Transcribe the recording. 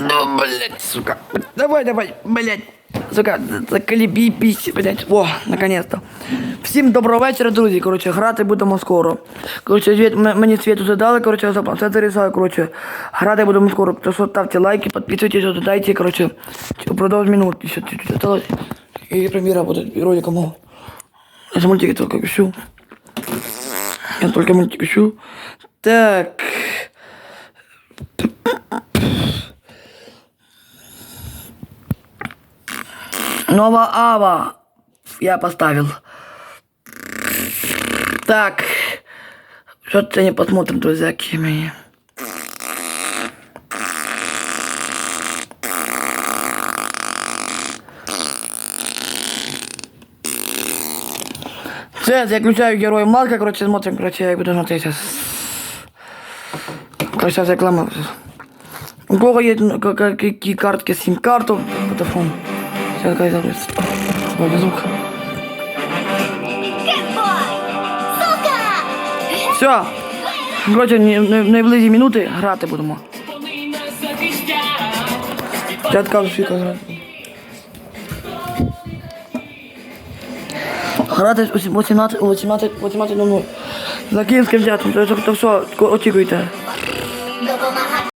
Ну, блядь, сука. Давай, давай, блядь. Сука, заколебіпісь, блядь. О, наконец-то. Всім доброго вечора, друзі. Коротше, грати будемо скоро. Коротше, мені світу задали, коротше, я запа- все зарізаю, коротше. Грати будемо скоро. То що ставте лайки, підписуйтесь, додайте, коротше. Упродовж минут. Ще чуть-чуть осталось. І прем'єра буде ролика мого. Я з мультики тільки пишу. Я только мультики пишу. Так. Нова Ава. Я поставил. Так. Что-то не посмотрим, друзья, какие мои. Я включаю героя Марка, короче, смотрим, короче, я буду смотреть сейчас. Короче, сейчас реклама. У кого есть ну, ка- ка- какие картки, сим-карту, телефон. Сейчас какая загрузится. Вроде звук. Все. Не, найближчі минути грати будемо. Я така фіка грати. Грати о 18, о 18, 18 За київським взятим, то, все, очікуйте. Допомагай